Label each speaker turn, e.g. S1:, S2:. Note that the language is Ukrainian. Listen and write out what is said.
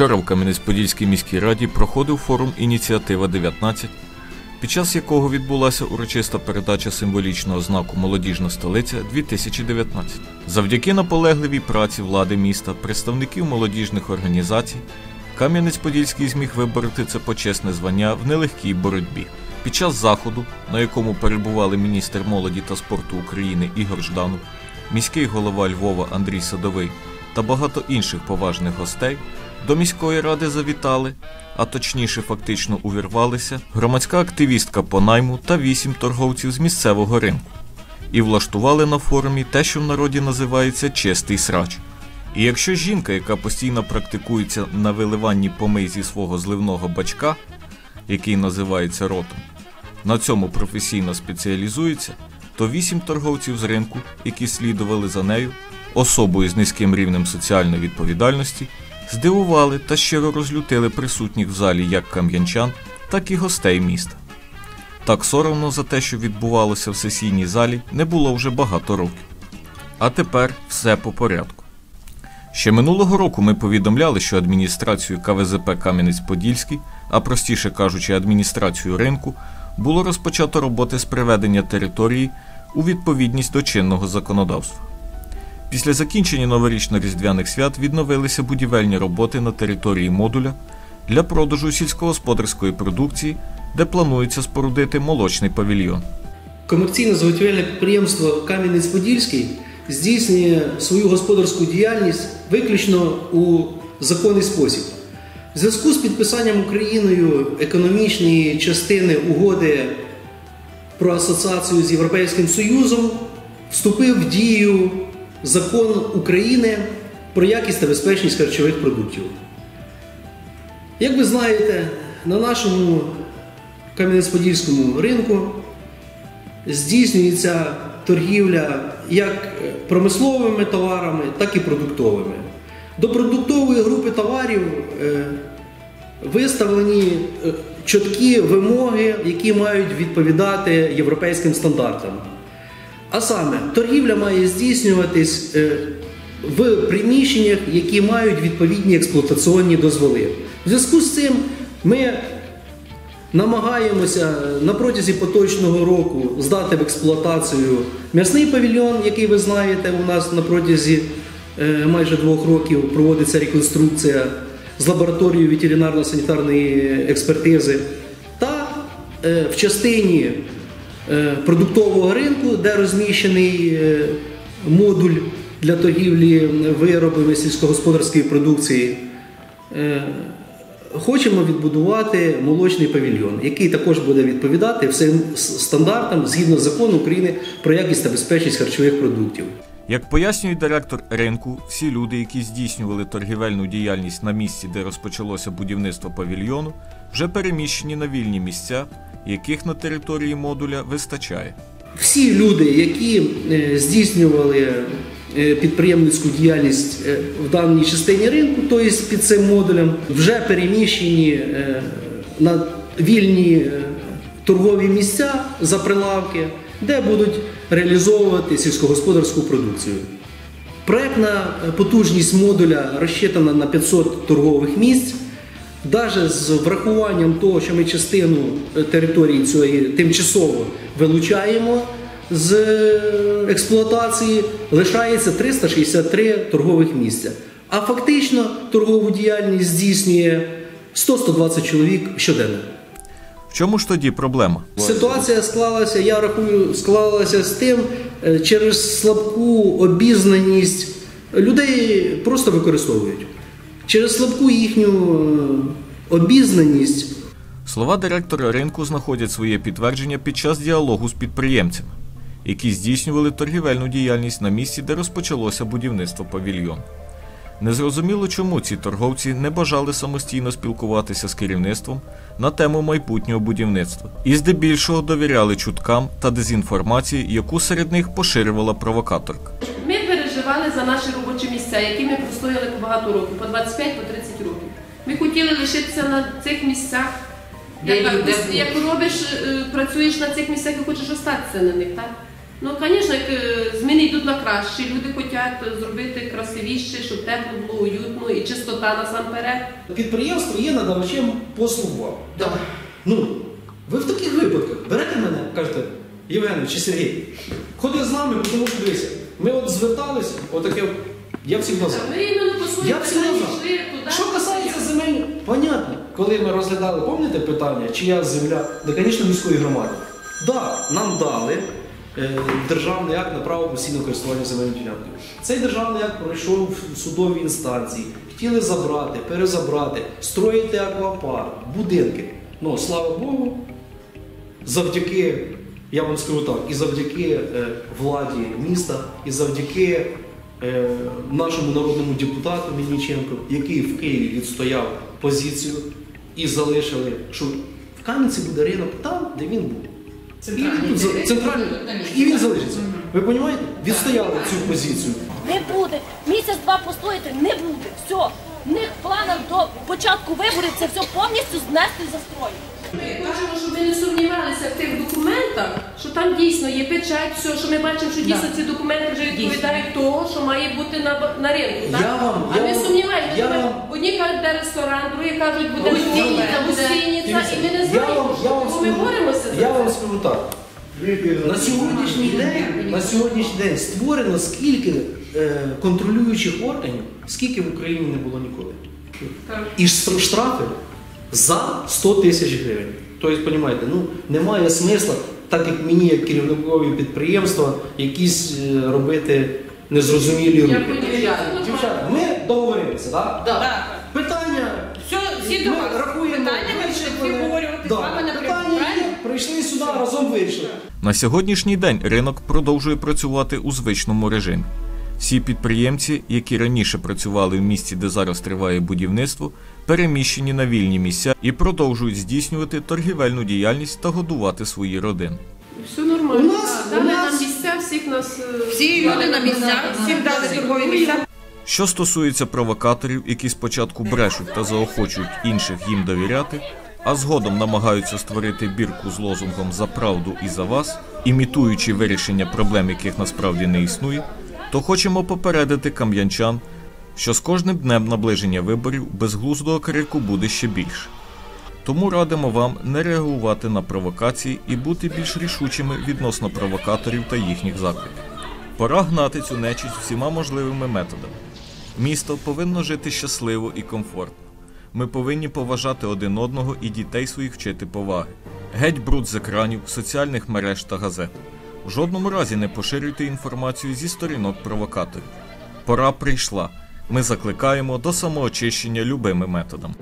S1: Вчора в Кам'янець-Подільській міській раді проходив форум Ініціатива 19, під час якого відбулася урочиста передача символічного знаку Молодіжна столиця 2019. Завдяки наполегливій праці влади міста, представників молодіжних організацій, Кам'янець-Подільський зміг вибороти це почесне звання в нелегкій боротьбі. Під час заходу, на якому перебували міністр молоді та спорту України Ігор Жданов, міський голова Львова Андрій Садовий та багато інших поважних гостей, до міської ради завітали, а точніше фактично увірвалися, громадська активістка по найму та вісім торговців з місцевого ринку. І влаштували на форумі те, що в народі називається чистий срач. І якщо жінка, яка постійно практикується на виливанні помий зі свого зливного бачка, який називається ротом, на цьому професійно спеціалізується, то вісім торговців з ринку, які слідували за нею, особою з низьким рівнем соціальної відповідальності, здивували та щиро розлютили присутніх в залі як кам'янчан, так і гостей міста. Так соромно за те, що відбувалося в сесійній залі, не було вже багато років. А тепер все по порядку. Ще минулого року ми повідомляли, що адміністрацію КВЗП Кам'янець-Подільський, а простіше кажучи, адміністрацію ринку, було розпочато роботи з приведення території у відповідність до чинного законодавства. Після закінчення новорічно-різдвяних свят відновилися будівельні роботи на території модуля для продажу сільськогосподарської продукції, де планується спорудити молочний павільйон.
S2: Комерційне заготівельне підприємство Кам'янець-Подільський здійснює свою господарську діяльність виключно у законний спосіб. В зв'язку з підписанням Україною економічної частини угоди про асоціацію з Європейським Союзом вступив в дію закон України про якість та безпечність харчових продуктів. Як ви знаєте, на нашому Кам'янець-Подільському ринку здійснюється торгівля як промисловими товарами, так і продуктовими. До продуктової групи товарів е, виставлені е, чіткі вимоги, які мають відповідати європейським стандартам. А саме, торгівля має здійснюватись е, в приміщеннях, які мають відповідні експлуатаційні дозволи. В зв'язку з цим ми намагаємося на протязі поточного року здати в експлуатацію м'ясний павільйон, який ви знаєте, у нас на протязі е, майже двох років проводиться реконструкція з лабораторією ветеринарно-санітарної експертизи, та е, в частині е, продуктового ринку, де розміщений модуль для торгівлі виробами сільськогосподарської продукції. Хочемо відбудувати молочний павільйон, який також буде відповідати всім стандартам згідно закону України про якість та безпечність харчових продуктів.
S1: Як пояснює директор ринку, всі люди, які здійснювали торгівельну діяльність на місці, де розпочалося будівництво павільйону, вже переміщені на вільні місця, яких на території модуля вистачає.
S2: Всі люди, які е, здійснювали Е, підприємницьку діяльність е, в даній частині ринку, тобто під цим модулем, вже переміщені на вільні торгові місця за прилавки, де будуть реалізовувати сільськогосподарську продукцію. Проектна потужність модуля розчитана на 500 торгових місць. Навіть з врахуванням того, що ми частину території цієї тимчасово вилучаємо з експлуатації лишається 363 торгових місця. А фактично торгову діяльність здійснює 100-120 чоловік щоденно.
S1: В чому ж тоді проблема?
S2: Ситуація склалася, я рахую, склалася з тим, е, через слабку обізнаність людей просто використовують. Через слабку їхню е, обізнаність.
S1: Слова директора ринку знаходять своє підтвердження під час діалогу з підприємцями які здійснювали торгівельну діяльність на місці, де розпочалося будівництво павільйону. Незрозуміло, чому ці торговці не бажали самостійно спілкуватися з керівництвом на тему майбутнього будівництва і здебільшого довіряли чуткам та дезінформації, яку серед них поширювала провокаторка.
S3: Ми переживали за наші робочі місця, які ми простояли по багато років, по 25-30 по років. Ми хотіли лишитися на цих місцях. Як, як робиш, е, працюєш на цих місцях і хочеш остатися на них, так? Ну, звісно, е, зміни йдуть на краще. Люди хочуть зробити красивіше, щоб тепло було уютно і чистота насамперед.
S2: Підприємство є надавачем послуг вам.
S3: Да.
S2: Ну, ви в таких випадках берете мене, кажете, Євгене чи Сергій, ходи з нами, тому що дивися. Ми от зверталися, отаке, от, я
S3: по своїм
S2: Я назад.
S3: йшли.
S2: Що касається земель, понятно, коли ми розглядали, пам'ятаєте питання, чия земля, де, звісно, міської громади. Так, да, нам дали е, державний акт на право постійного користування земельною ділянкою. Цей державний акт пройшов в судовій інстанції. Хотіли забрати, перезабрати, строїти аквапарк, будинки. Ну, слава Богу, завдяки, я вам скажу так, і завдяки е, владі міста, і завдяки нашому народному депутату Мельниченку, який в Києві відстояв позицію і залишили, що в Кам'янці буде ринок там, де він був.
S4: Центральний.
S2: І, він за- центральний. І він залишиться. Ви розумієте? Відстояли цю позицію.
S5: Не буде. Місяць-два постояти не буде. Все. В них в планах до початку виборів це все повністю знести і застроїти.
S3: Ми хочемо, щоб ви не сумнівалися в тих документах, що там дійсно є печать, все, що ми бачимо, що дійсно ці документи вже відповідають того, що має бути на, на ринку. Так?
S2: Я вам-
S3: а
S2: я
S3: ми
S2: вам-
S3: сумніваємося.
S2: я
S3: ми-
S2: вам-
S3: Одні кажуть, де ресторан, другі кажуть, буде
S4: Гостиниця
S3: гостиниця,
S4: буде.
S3: гостиниця, і ми не
S2: Я
S3: знаємо,
S2: вам, я вам
S3: бо ми
S2: скажу,
S3: боремося за
S2: я
S3: це.
S2: вам скажу так. На сьогоднішній день, на сьогоднішній день створено скільки е, контролюючих органів, скільки в Україні не було ніколи.
S3: Так.
S2: І ж штрафи за 100 тисяч гривень. Тобто, розумієте, ну немає смисла, так як мені, як керівникові підприємства, якісь е, робити незрозумілі
S3: Я
S2: рухи. Дівчата, ми договорилися, так?
S4: Так.
S2: Питання
S4: Все, всі
S2: ми
S4: до вас.
S2: рахуємо
S4: Питання ми обговорювати з
S2: Да.
S4: вами напряму.
S2: Питання
S4: Правильно?
S2: є, прийшли сюди, разом вирішили.
S1: На сьогоднішній день ринок продовжує працювати у звичному режимі. Всі підприємці, які раніше працювали в місці, де зараз триває будівництво, переміщені на вільні місця і продовжують здійснювати торгівельну діяльність та годувати свої родини.
S3: Все нормально.
S2: У нас-
S3: так.
S2: у нас-
S3: нам місця, всіх нас... е,
S4: Всі люди на місцях, всім дали торгові місця.
S1: Що стосується провокаторів, які спочатку брешуть та заохочують інших їм довіряти, а згодом намагаються створити бірку з лозунгом за правду і за вас, імітуючи вирішення проблем, яких насправді не існує, то хочемо попередити кам'янчан, що з кожним днем наближення виборів безглуздого крику буде ще більше. Тому радимо вам не реагувати на провокації і бути більш рішучими відносно провокаторів та їхніх закликів. Пора гнати цю нечість всіма можливими методами. Місто повинно жити щасливо і комфортно. Ми повинні поважати один одного і дітей своїх вчити поваги. Геть бруд з екранів, соціальних мереж та газет. В жодному разі не поширюйте інформацію зі сторінок провокаторів. Пора прийшла. Ми закликаємо до самоочищення любими методами.